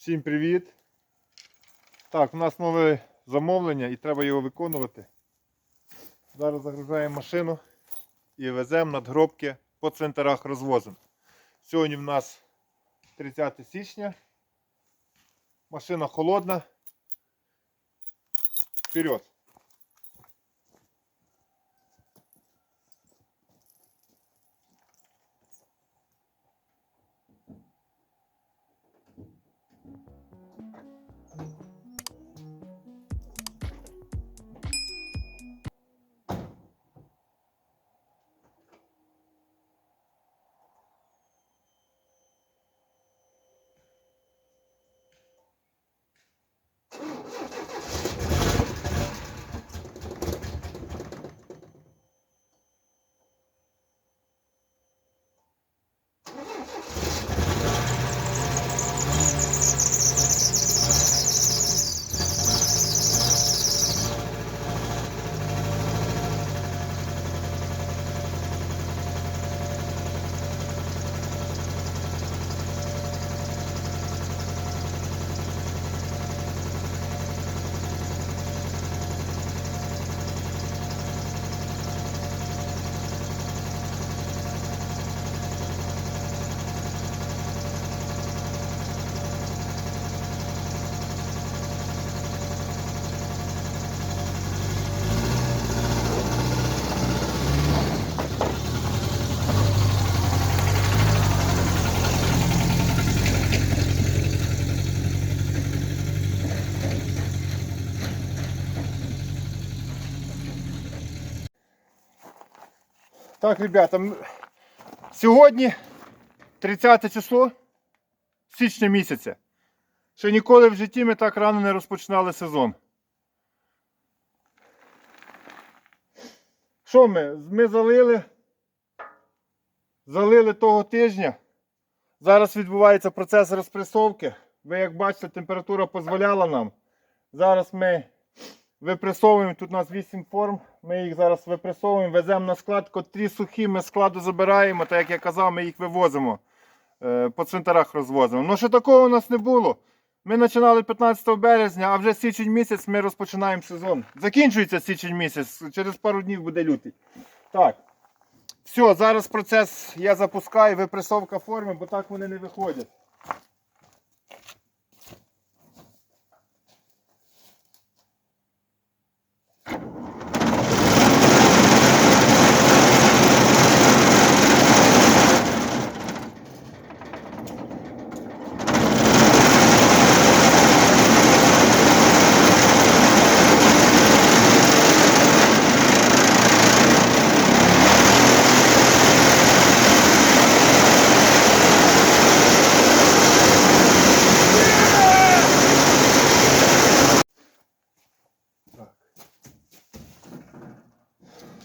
Всім привіт! Так, у нас нове замовлення і треба його виконувати. Зараз загружаємо машину і веземо надгробки по центрах розвозимо. Сьогодні в нас 30 січня. Машина холодна. Вперед! Так, ребята, сьогодні 30 число січня місяця. Ще ніколи в житті ми так рано не розпочинали сезон. Що ми? Ми залили. Залили того тижня. Зараз відбувається процес розпресовки. Ви як бачите, температура дозволяла нам. Зараз ми випресовуємо, тут у нас 8 форм, ми їх зараз випресовуємо, веземо на склад, котрі сухі ми складу забираємо, так як я казав, ми їх вивозимо, е, по центрах розвозимо. Ну, що такого у нас не було. Ми починали 15 березня, а вже січень місяць ми розпочинаємо сезон. Закінчується січень місяць, через пару днів буде лютий. Так. Все, зараз процес я запускаю, випресовка форми, бо так вони не виходять.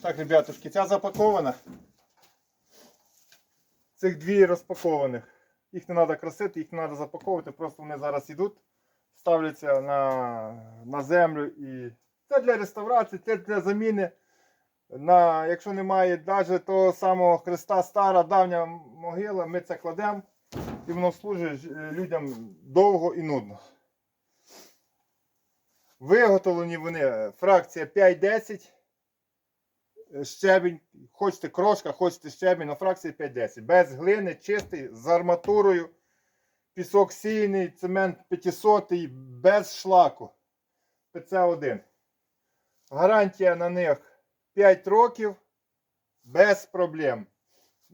Так, ребятушки, ця запакована. Цих дві розпакованих. Їх не треба красити, їх не треба запаковувати, просто вони зараз йдуть, ставляться на, на землю і це для реставрації, це для заміни. На, якщо немає навіть того самого Христа стара, давня могила, ми це кладемо і воно служить е, людям довго і нудно. Виготовлені вони е, фракція 5-10 щебінь, хочете крошка, хочете щебінь, на фракції 5-10. Без глини, чистий, з арматурою, пісок сійний, цемент 500, без шлаку. ПЦ1. Гарантія на них 5 років без проблем.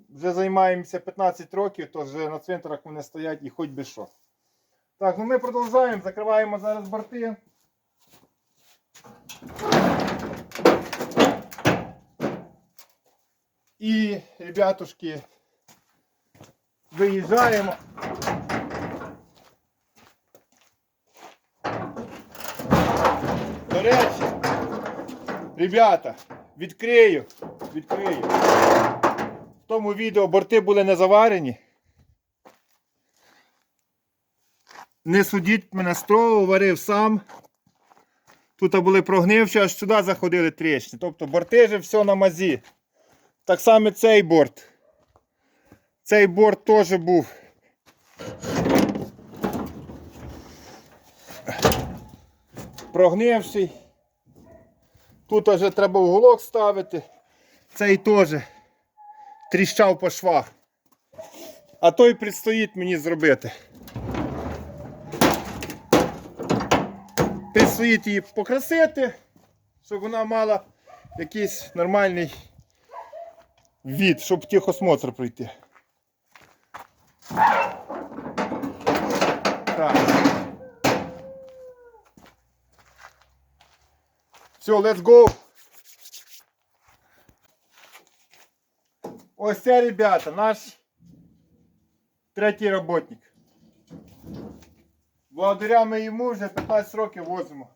Вже займаємося 15 років, то вже на цвинтарах вони стоять і хоч би що. Так, ну ми продовжуємо, закриваємо зараз борти. І, ребятушки, виїжджаємо. До речі, ребята, відкрию, відкрию. В тому відео борти були не заварені. Не судіть мене строго, варив сам. Тут були прогнивші, аж сюди заходили тріщини. Тобто борти же все на мазі. Так само цей борт. Цей борт теж був прогнивший. Тут вже треба уголок ставити. Цей теж тріщав по швах. А той предстоїть мені зробити. Предстоїть її покрасити, щоб вона мала якийсь нормальний від, щоб техосмотр пройти. Так. Все, let's go. Ось це, ребята, наш третій роботник. Благодаря ми йому вже 15 років возимо.